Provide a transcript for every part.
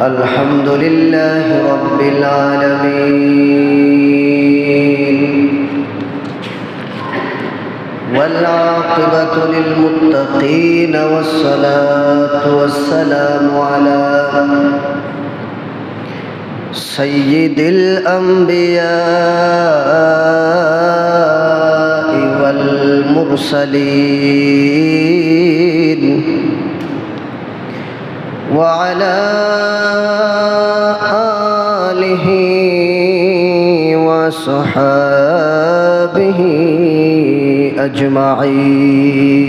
الحمد لله رب العالمين والعاقبة للمتقين والصلاة والسلام على سيد الأنبياء والمرسلين وعلى آله وصحابه أجمعين.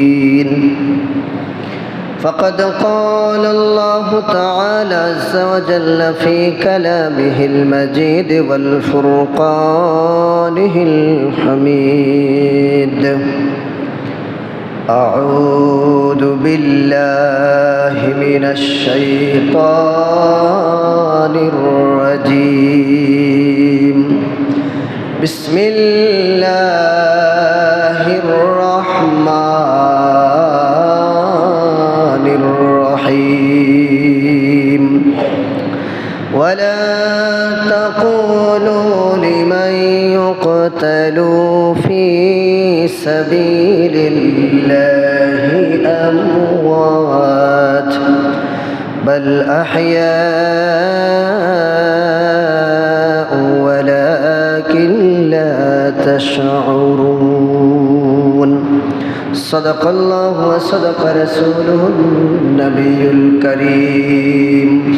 فقد قال الله تعالى عز وجل في كلامه المجيد والفرقانه الحميد. أعوذ بالله من الشيطان الرجيم. بسم الله الرحمن الرحيم. ولا تقولوا سبيل الله أموات بل أحياء ولكن لا تشعرون. صدق الله وصدق رسوله النبي الكريم.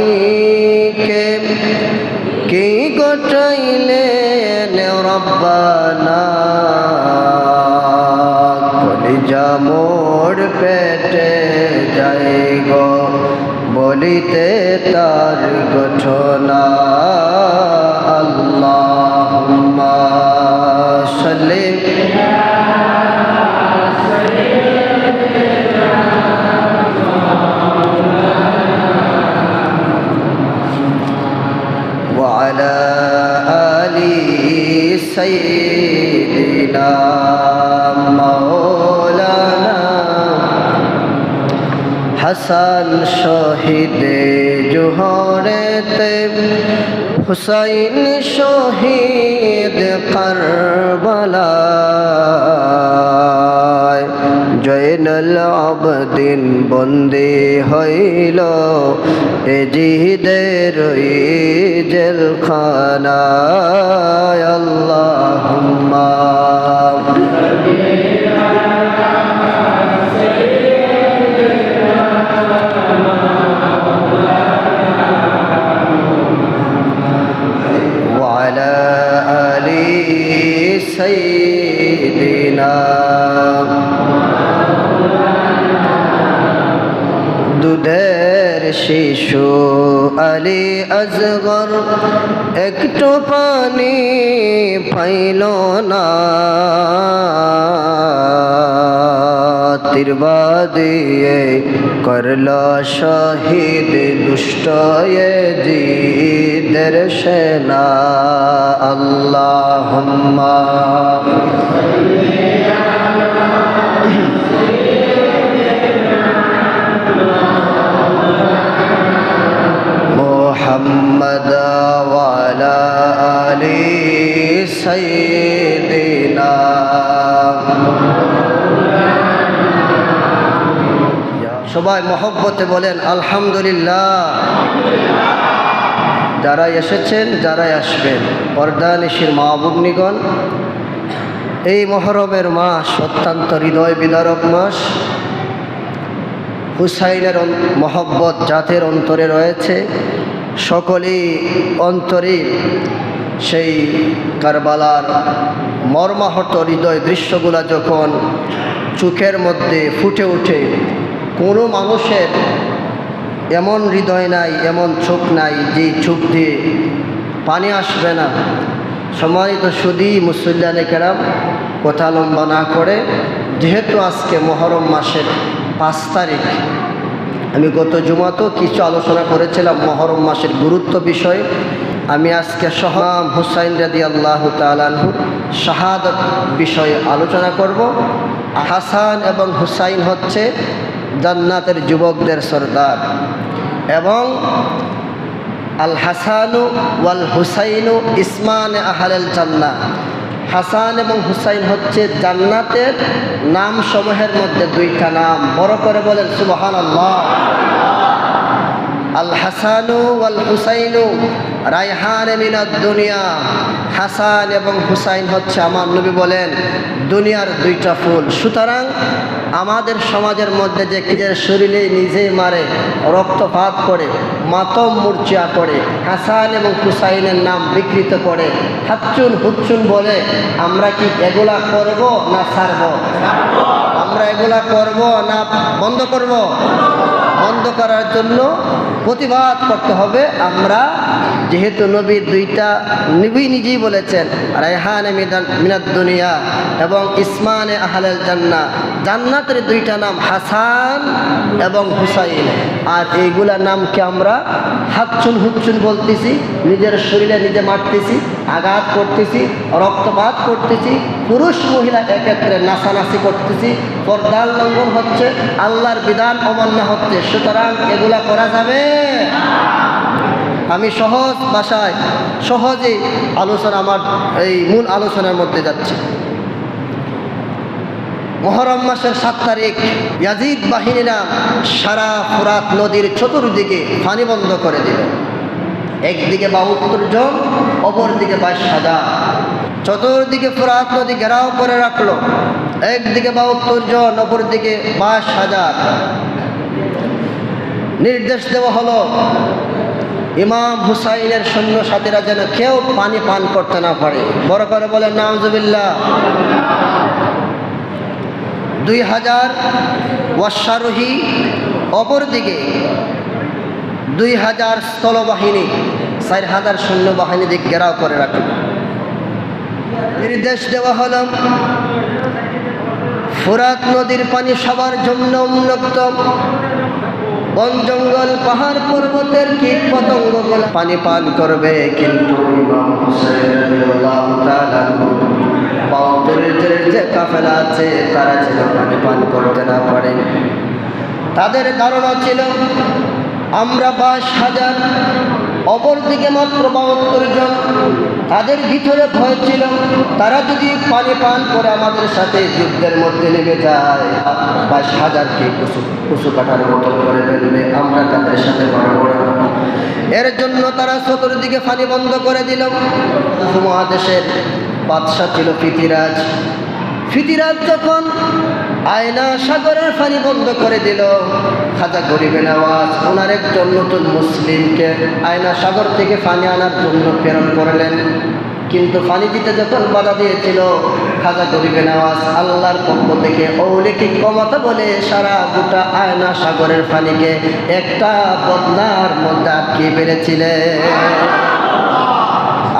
তারিখে কি গোটাইলেন রব্বানা? কলিজা মোর পেটে যাই গো বলিতে তার ঘটনা سيدنا مولانا হাসান শহীদে জোহরেতে হুসাইন শহীদ কারবালায় জয়নুল আবদিন বন্দি হইল এজিদের জেলখানায় আল্লাহুম্মা। আজগর একটু পানি পাইল না। তিরবা দিয়ে করল শহীদ দুষ্ট জিদের সেনা। আল্লাহ সবাই মহব্বতে বলেন, আলহামদুলিল্লাহ। যারা এসেছেন, যারাই আসবেন পর্দানিশির মা ভগ্নিগণ এই মহরমের মাস অত্যন্ত হৃদয় বিদারক মাস। হুসাইনের মহব্বত জাতের অন্তরে রয়েছে। সকলেই অন্তরে সেই কারবালার মর্মাহত হৃদয় দৃশ্যগুলা যখন চোখের মধ্যে ফুটে ওঠে কোনো মানুষের এমন হৃদয় নাই, এমন চোখ নাই যে চোখ দিয়ে পানি আসবে না। সম্মানিত সুদী মুসল্লানে কেরাম, কথা লম্বা না করে, যেহেতু আজকে মহরম মাসের পাঁচ তারিখ, আমি গত জুমাতেও কিছু আলোচনা করেছিলাম মহরম মাসের গুরুত্ব বিষয়ে। আমি আজকে সহাম হুসাইন রাদি আল্লাহ তালানহুর শাহাদত বিষয়ে আলোচনা করব। হাসান এবং হুসাইন হচ্ছে জান্নাতের যুবকদের সর্দার। এবং আল হাসানু ওয়াল হুসাইনু ইসমান আহালেল জান্না হাসান এবং হুসাইন হচ্ছে জান্নাতের নাম সমূহের মধ্যে দুইটা নাম। বড় করে বলেন সুবহান আল হাসানু ওয়াল হুসাইনু রায়হান মিনাদ দুনিয়া। হাসান এবং হুসাইন হচ্ছে আমার নবী বলেন, দুনিয়ার দুইটা ফুল। সুতরাং আমাদের সমাজের মধ্যে যে নিজের শরীরে নিজেই মারে, রক্তপাত করে, মাতম মূর্ছা করে, হাসান এবং হুসাইনের নাম বিকৃত করে হাচ্চুন হুচ্চুন বলে আমরা কি এগুলা করব না ছাড়ব? আমরা এগুলা করব না বন্ধ করব? বন্ধ করার জন্য প্রতিবাদ করতে হবে। আমরা যেহেতু নবীর দুইটা নবী নিজেই বলেছেন, রায়হান মিনাদ দুনিয়া এবং ইসমানে আহলেল জান্না। জান্নাতের দুইটা নাম হাসান এবং হুসাইন। আর এইগুলার নামকে আমরা হাচ্ছুন হুচ্ছুন বলতেছি, নিজের শরীরে নিজে মারতেছি, আঘাত করতেছি, রক্তপাত করতেছি, পুরুষ মহিলা একত্রে নাচানাচি করতেছি পর্দার লঙ্ঘন হচ্ছে, আল্লাহর বিধান অমান্য হচ্ছে, সুতরাং এগুলা করা যাবে। আমি সহজ ভাষায় সহজে আলোচনা আমার, এই মূল আলোচনার মধ্যে যাচ্ছে। মহরম মাসের সাত তারিখ, ইয়াজিদ বাহিনীরা সারা ফুরাত নদীর চতুর্দিকে পানি বন্ধ করে দিল। একদিকে বাহাত্তর জন অপর দিকে বাইশ হাজার চতুর্দিকে ফুরাত নদী ঘেরাও করে রাখল। একদিকে বাহাত্তর জন অপর দিকে বাইশ হাজার নির্দেশ দেওয়া হলো, ইমাম হুসাইনের সৈন্য সাথীরা যেন কেউ পানি পান করতে না পারে। বড় করে বলে নামজবিল্লা দুই হাজার অশ্বারোহী অপরদিকে দুই হাজার স্থলবাহিনী। চার হাজার সৈন্যবাহিনী দিক ঘেরাও করে রাখল। নির্দেশ দেওয়া হল, ফুরাত নদীর পানি সবার জন্য উন্মুক্ত, বন জঙ্গল, পাহাড় পর্বতের কীট পতঙ্গ পানি পান করবে, কিন্তু যে কাফেলা আছে, তারা যেন পানি পান করতে না পারে। তাদের ধারণা ছিল, আমরা বাইশ হাজার অপরদিকে মাত্র বাহাত্তর জন তাদের ভিতরে ভয় ছিল। তারা যদি পানি পান করে আমাদের সাথে যুদ্ধের মধ্যে নেমে যায়, বাইশ হাজারকে কুসু কুসু কাটার মতন করে ফেলবে, আমরা তাদের সাথে না এর জন্য তারা চতুর্দিকে পানি বন্ধ করে দিল। মহাদেশের বাদশাহ ছিল পৃথিরাজ। ফিতিরাজ যখন আয়না সাগরের পানি বন্ধ করে দিল, খাজা গরিবের আওয়াজ, ওনার একজন নতুন মুসলিমকে আয়না সাগর থেকে পানি আনার জন্য প্রেরণ করলেন। কিন্তু পানি দিতে যখন বাধা দিয়েছিল, খাজা গরিবের আওয়াজ আল্লাহর পক্ষ থেকে অলৌকিক ক্ষমতা বলে সারা গোটা আয়না সাগরের পানিকে একটা বদনার মধ্যে আটকে পেরেছিলেন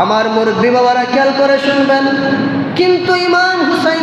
আমার মুরব্বী বাবারা খেয়াল করে শুনবেন, কিন্তু ইমাম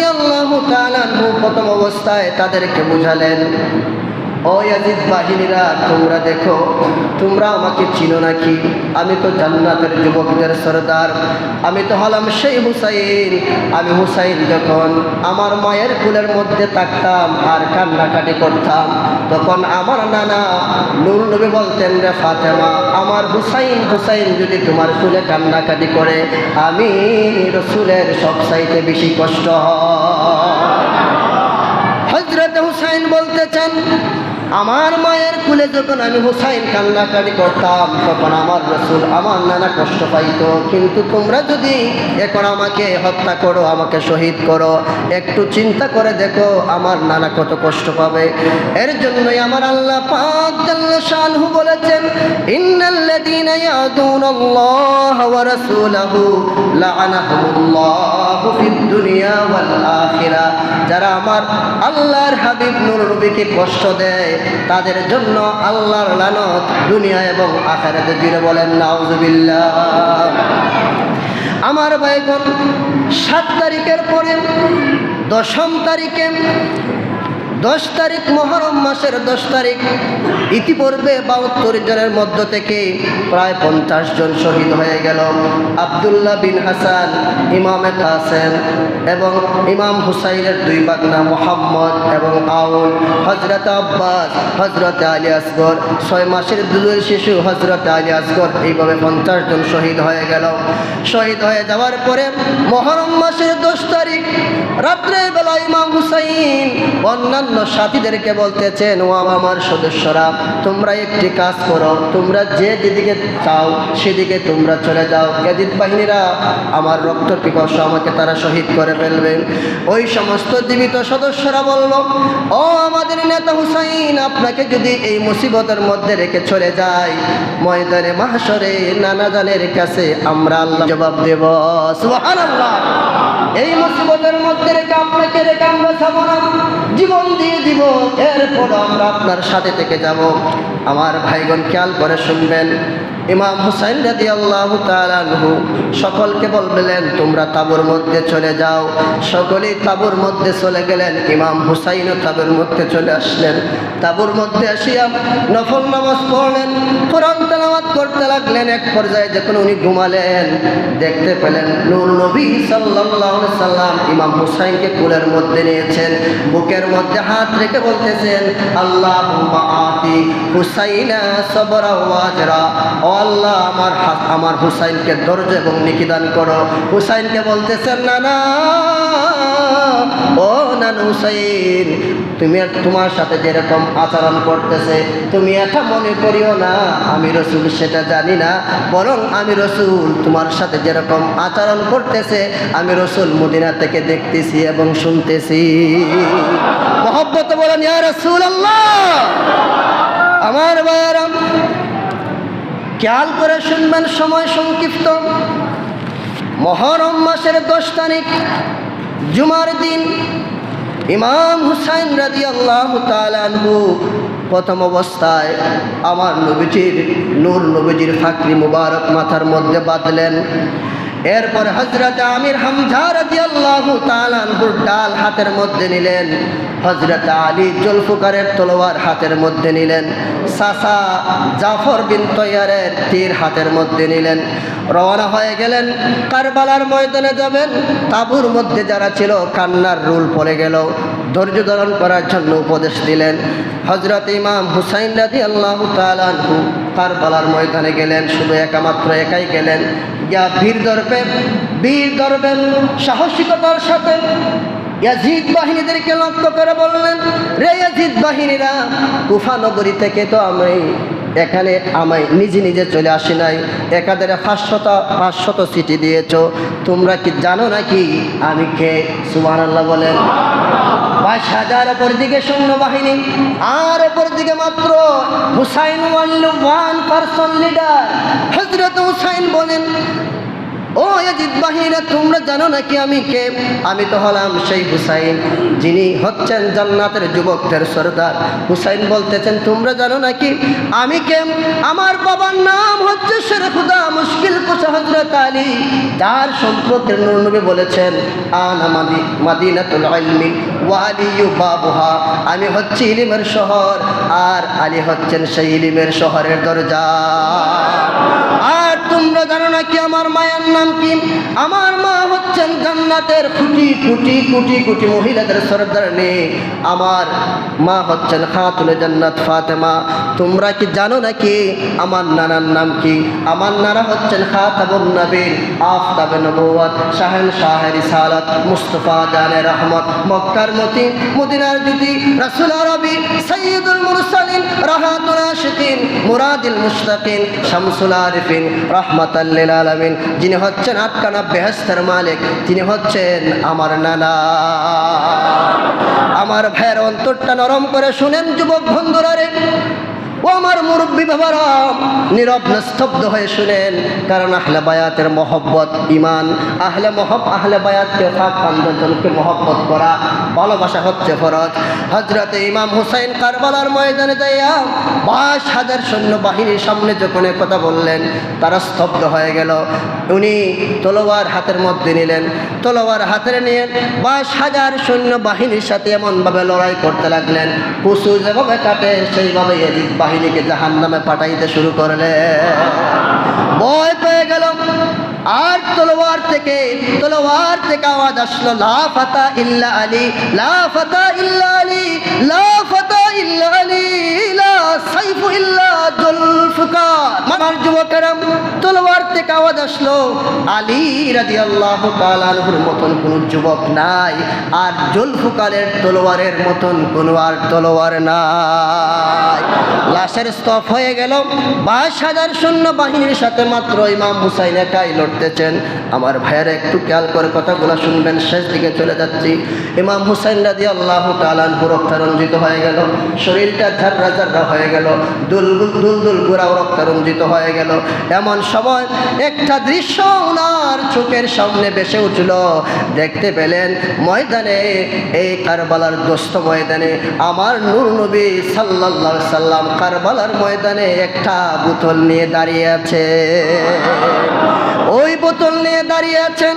রাদি আল্লাহ প্রথম অবস্থায় তাদেরকে বুঝালেন। ও ইয়াজিদ বাহিনীরা, তোমরা দেখো, তোমরা আমাকে চিনো নাকি? আমি তো জান্নাতের যুবকদের সর্দার, আমি তো হলাম সেই হুসাইন। আমি হুসাইন যখন আমার মায়ের কুলের মধ্যে থাকতাম আর কান্নাকাটি করতাম, তখন আমার নানা নুর নবী বলতেন, রে ফাতেমা, আমার হুসাইন হুসাইন যদি তোমার কুলে কান্নাকাটি করে, আমি রসুলের সব চাইতে বেশি কষ্ট হয়। হজরত হুসাইন বলতে চান আমার মায়ের কুলে যখন আমি হুসাইন কান্নাকাটি করতাম, তখন আমার রসুল আমার নানা কষ্ট পাইতো। কিন্তু তোমরা যদি এখন আমাকে হত্যা করো, আমাকে শহীদ করো, একটু চিন্তা করে দেখো, আমার নানা কত কষ্ট পাবে। এর জন্যই আমার আল্লাহ পাক বলেছেন দুনিয়া যারা আমার আল্লাহর হাবিব নূর কষ্ট দেয় তাদের জন্য আল্লাহর লানত দুনিয়া এবং আখেরাতে জুড়ে বলেন, নাউজুবিল্লাহ। আমার ভাইগণ, সাত তারিখের পরে দশম তারিখে দশ তারিখ মহরম মাসের দশ তারিখ। ইতিপূর্বে বাহাত্তর জনের মধ্য থেকে প্রায় পঞ্চাশ জন শহীদ হয়ে গেল। আবদুল্লাহ বিন হাসান, ইমামে কাসেম এবং ইমাম হুসাইনের দুই বাগনা মোহাম্মদ এবং আউল হজরত আব্বাস হজরত আলী আসগর। ছয় মাসের দুধের শিশু হজরত আলী আসগর এইভাবে পঞ্চাশ জন শহীদ হয়ে গেল। শহীদ হয়ে যাওয়ার পরে মহরম মাসের দশ তারিখ, রাত্রের বেলা ইমাম হুসাইন, অন্যান্য সাথীদেরকে বলতেছেন, ও আমার সদস্যরা, তোমরা একটি কাজ করো, তোমরা যে যেদিকে চাও সেদিকে তোমরা চলে যাও। এদিত বাহিনীরা আমার রক্ত পিপাস আমাকে তারা শহীদ করে ফেলবে। ওই সমস্ত জীবিত সদস্যরা বলল, ও আমাদের নেতা হুসাইন, আপনাকে যদি এই মুসিবতের মধ্যে রেখে চলে যায় ময়দানে মাহাসরে নানা জানের কাছে আমরা আল্লাহ জবাব দেব। সুবহানাল্লাহ। এই মুসিবতের মধ্যে রেখে আপনাকে রেখে আমরা যাব না। জীবন দিয়ে দিব এরপর আমরা আপনার সাথে থেকে যাব। আমার ভাইগণ খেয়াল করে শুনবেন। ইমাম হুসাইন রাদি আল্লাহ তালানহু সকলকে বলবেন তোমরা তাবুর মধ্যে চলে যাও। সকলেই তাবুর মধ্যে চলে গেলেন। ইমাম হুসাইনও তাবুর মধ্যে চলে আসলেন। তাবুর মধ্যে আসিয়া নফল নামাজ পড়লেন। কোরআন তেলাওয়াত করতে লাগলেন, এক পর্যায়ে যখন উনি ঘুমালেন, দেখতে পেলেন নূর নবী সাল্লাল্লাহু আলাইহি সাল্লাম ইমাম হুসাইনকে কুলের মধ্যে নিয়েছেন, বুকের মধ্যে হাত রেখে বলতেছেন আল্লাহ আতি হুসাইনা সবরা ওয়াজরা ও আল্লাহ, আমার আমার হুসাইনকে ধৈর্য এবং নিকিদান করো। হুসাইনকে বলতেছেন, না না। ও নান হুসাইন তুমি তোমার সাথে যেরকম আচরণ করতেছে, তুমি এটা মনে করিও না, আমি রসুল সেটা জানি না, বরং আমি রসুল তোমার সাথে যেরকম আচরণ করতেছে, আমি রসুল মদিনা থেকে দেখতেছি এবং শুনতেছি। মহব্বত বলেন রসুল আল্লাহ আমার বায়ারাম খেয়াল করে শুনবেন, সময় সংক্ষিপ্ত। মহরম মাসের দশ তারিখ জুমার দিন ইমাম হুসাইন রাজি আল্লাহ তালানহু প্রথম অবস্থায় আমার নবীজির নূর নবীজির ফাকরি মুবারক মাথার মধ্যে বাঁধলেন। এরপর হজরত আমির হামজা ডাল হাতের মধ্যে নিলেন। হজরত আলী জলফুকারের তলোয়ার হাতের মধ্যে নিলেন। সাসা জাফর বিন তৈয়ারের তীর হাতের মধ্যে নিলেন। রওনা হয়ে গেলেন। কারবালার ময়দানে যাবেন। তাবুর মধ্যে যারা ছিল, কান্নার রুল পড়ে গেল। ধৈর্য ধারণ করার জন্য উপদেশ দিলেন। হজরত ইমাম হুসাইন রাজি আল্লাহ তার কারবালার ময়দানে গেলেন, শুধু একামাত্র একাই গেলেন। ইয়া বীর দর্পে বীর দর্বেন সাহসিকতার সাথে ইয়াজিদ বাহিনীদেরকে লক্ষ্য করে বললেন, রে ইয়াজিদ বাহিনীরা, কুফা নগরী থেকে তো আমি এখানে আমায় নিজে নিজে চলে আসি নাই। একাদের পাঁচশত পাঁচশত সিটি দিয়েছ। তোমরা কি জানো নাকি? আমি কে? সুমান আল্লাহ বলেন। বাইশ হাজার ওপর দিকে সৈন্যবাহিনী, আর ওপর দিকে মাত্র হুসাইন ওয়ান পার্সন লিডার। হজরত হুসাইন বলেন ও ইয়াজিদ বাহিরা, তোমরা জানো নাকি আমি কে? আমি তো হলাম সেই হুসাইন, যিনি হচ্ছেন জান্নাতের যুবকদের সর্দার। হুসাইন বলতেছেন, তোমরা জানো নাকি আমি কে? আমার বাবার নাম হচ্ছে শের খুদা মুশকিল কুসা হজরত আলী। যার সম্পর্কে নবী বলেছেন, আনা মাদি মাদিনাতুল ইলমি আমি হচ্ছি ইলিমের শহর, আর আলী হচ্ছেন সেই ইলিমের শহরের দরজা। আর তোমরা জানো না কি আমার মায়ের নাম কি? আমার মা হচ্ছেন জান্নাতের কোটি কোটি কোটি কোটি মহিলাদের সর্দার নেই আমার মা হচ্ছেন খাতুনে জান্নাত ফাতেমা। তোমরা কি জানো নাকি আমার নানার নাম কি? আমার নানা হচ্ছেন খাতাবুন নবীর, আফতাবে নবুয়ত শাহেন শাহের সালাত মুস্তফা জানে রহমত, মক্কার মতি, মদিনার রাসুল আরবি সৈয়দুল মুরসালিন রাহাতুল আশিকিন মুরাদিল শামসুল আলামিন, যিনি হচ্ছেন আটকানা বেহেস্তের মালিক, তিনি হচ্ছেন আমার নানা। আমার ভাইয়ের অন্তরটা নরম করে শুনেন যুবক বন্ধুরা রে। ও আমার মুরব্বী বাবারা, নীরব স্তব্ধ হয়ে শুনেন, কারণ আহলে বায়াতের মহব্বত ইমান আহলে মহব, আহলে বায়াতকে ফাঁক পান্দনকে মহব্বত করা, ভালোবাসা হচ্ছে ফরজ। হজরতে ইমাম হুসাইন কারবালার ময়দানে যাইয়া বাইশ হাজার সৈন্য বাহিনীর সামনে যখন কথা বললেন, তারা স্তব্ধ হয়ে গেল। উনি তলোয়ার হাতের মধ্যে নিলেন। তলোয়ার হাতে নিয়ে বাইশ হাজার সৈন্য বাহিনীর সাথে এমনভাবে লড়াই করতে লাগলেন। কুসু যেভাবে কাটে, সেইভাবে এদিক বাহিনীকে জাহান নামে পাঠাইতে শুরু করলে। ভয় পেয়ে গেল। আর তলোয়ার থেকে তলোয়ার থেকে আওয়াজ আসলো লাফাতা ইল্লা আলী লাফাতা ইল্লা আলী, লা সাইফু ইল্লা জুলফকার আমার যুবকেরা তলোয়ার থেকে আওয়াজ আসলো। আলী রাদিয়াল্লাহু তাআলা আনহুর মতন কোন যুবক নাই, আর জুলফকারের তলোয়ারের মতন কোন আর তলোয়ার নাই। লাশের স্তফ হয়ে গেল। বাইশ হাজার সৈন্য বাহিনীর সাথে মাত্র ইমাম হুসাইন একাই লড়তেছেন। আমার ভাইয়ের একটু খেয়াল করে কথাগুলো শুনবেন, শেষ দিকে চলে যাচ্ছি। ইমাম হুসাইন রাজি আল্লাহ তালান রক্তা রঞ্জিত হয়ে গেল। শরীরটা ঝাররা ঝাররা হয়ে গেল। দুল দুল দুল গুড়াও রক্তা রঞ্জিত হয়ে গেল। এমন সময় একটা দৃশ্য ওনার চোখের সামনে বেসে উঠল। দেখতে পেলেন ময়দানে এই কারবালার দোস্ত ময়দানে আমার নূর নবী সাল্লাল্লাহু সাল্লাম কারবালার ময়দানে একটা বোতল নিয়ে দাঁড়িয়ে আছে। ওই বোতল নিয়ে দাঁড়িয়ে আছেন।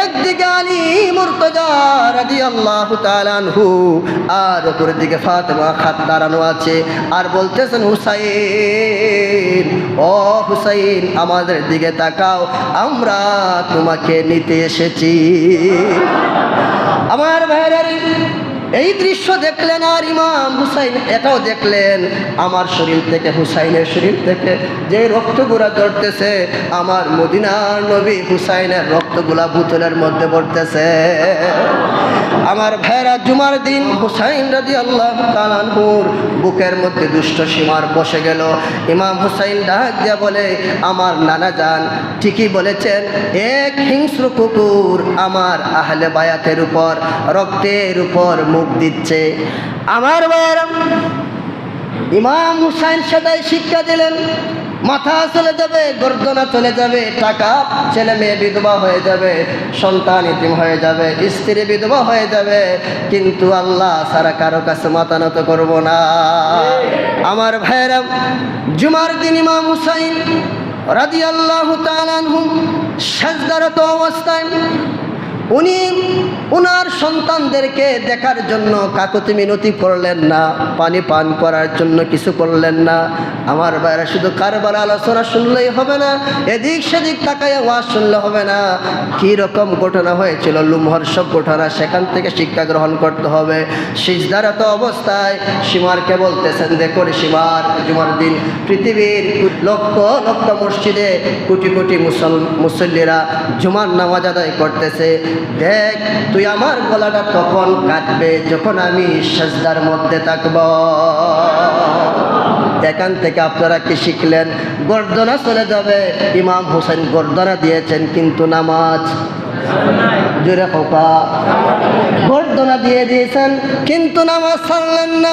একদিকে আলী মুর্তজা রাদিয়াল্লাহু তাআলা আর উপরের দিকে ফাতেমা খাত দাঁড়ানো আছে। আর বলতেছেন, হুসাইন, ও হুসাইন, আমাদের দিকে তাকাও, আমরা তোমাকে নিতে এসেছি। আমার ভাইয়ের এই দৃশ্য দেখলেন আর ইমাম হুসাইন, এটাও দেখলেন আমার শরীর থেকে, হুসাইনের শরীর থেকে যে রক্তগুলা ধরতেছে আমার মদিনার নবী হুসাইনের রক্তগুলা বোতলের মধ্যে পড়তেছে। আমার ভাইরা জুমার দিন হুসাইন রাজি আল্লাহ কালানহুর বুকের মধ্যে দুষ্ট সীমার বসে গেল। ইমাম হুসাইন ডাক দিয়া বলে, আমার নানা যান ঠিকই বলেছেন, এক হিংস্র কুকুর আমার আহলে বায়াতের উপর, রক্তের উপর মুখ দিচ্ছে। আমার ভাইয়েরা, ইমাম হুসাইন সেটাই শিক্ষা দিলেন। মাথা চলে যাবে, গর্দনা চলে যাবে, টাকা ছেলে মেয়ে বিধবা হয়ে যাবে, সন্তান ইতিম হয়ে যাবে, স্ত্রী বিধবা হয়ে যাবে, কিন্তু আল্লাহ সারা কারও কাছে মাথা নত করব না। আমার ভাইয়েরা, জুমার দিন ইমাম হুসাইন রাজি আল্লাহ তালানহু সাজদারত অবস্থায় উনি উনার সন্তানদেরকে দেখার জন্য কাকুতি মিনতি করলেন না, পানি পান করার জন্য কিছু করলেন না। আমার বাইরে শুধু কারবার আলোচনা শুনলেই হবে না, এদিক সেদিক তাকায় ওয়াজ শুনলে হবে না। কী রকম ঘটনা হয়েছিল লুমহর্ষক ঘটনা সেখান থেকে শিক্ষা গ্রহণ করতে হবে। সিজদারত অবস্থায় সীমারকে বলতেছেন, দেখো সীমার, জুমার দিন পৃথিবীর লক্ষ লক্ষ মসজিদে কোটি কোটি মুসল, মুসল্লিরা জুমার নামাজ আদায় করতেছে। দেখ, তুই আমার গলাটা তখন কাটবে যখন আমি সাজদার মধ্যে থাকব। এখান থেকে আপনারা কি শিখলেন? গর্দনা চলে যাবে। ইমাম হোসেন গর্দনা দিয়েছেন, কিন্তু নামাজ জোরে গর্দনা দিয়ে দিয়েছেন, কিন্তু নামাজ ছাড়লেন না।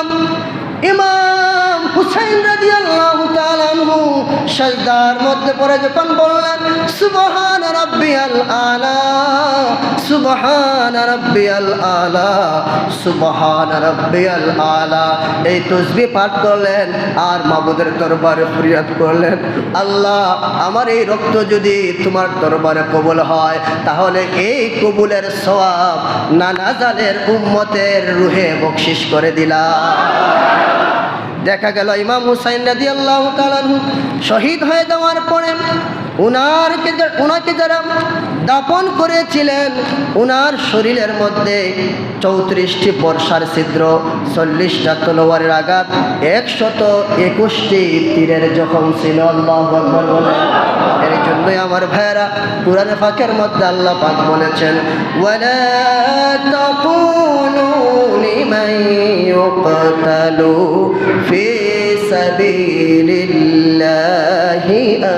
ইমাম হুসাইন রাদিয়াল্লাহু তাআলা আনহু সাজদার মধ্যে পড়ে যখন বললেন সুবহান রাব্বিয়াল আলা, সুবহান রাব্বিয়াল আলা, সুবহান রাব্বিয়াল আলা। এই তসবিহ পাঠ করলেন আর মাবুদের দরবারে ফরিয়াদ করলেন, আল্লাহ, আমার এই রক্ত যদি তোমার দরবারে কবুল হয়, তাহলে এই কবুলের সওয়াব নানা জালের উম্মতের রুহে বকশিস করে দিলাম। দেখা গেল ইমাম হুসাইন রাজি আল্লাহ শহীদ হয়ে যাওয়ার পরে উনারকে উনাকে যারা দাপন করেছিলেন, উনার শরীরের মধ্যে চৌত্রিশটি বর্ষার ছিদ্র, চল্লিশটা তলোয়ারের আঘাত, একশত একুশটি তীরের জখম ছিল। আল্লাহ এর জন্যই আমার ভাইয়েরা পুরান ফাঁকের মধ্যে আল্লাহ পাক বলেছেন, ওয়ালা তাকুলু লিমান ইউকতালু ফি সাবিলিল্লাহি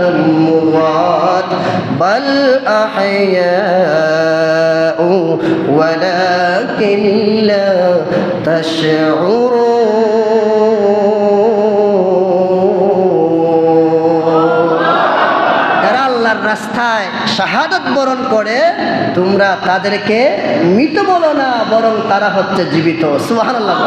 আমওয়াত, বাল আহইয়াউ ওয়ালাকিন লা তাশউরুন। শাহাদত বরণ করে তোমরা তাদেরকে মৃত বলো না বরং তারা হচ্ছে জীবিত। সুবহানাল্লাহ।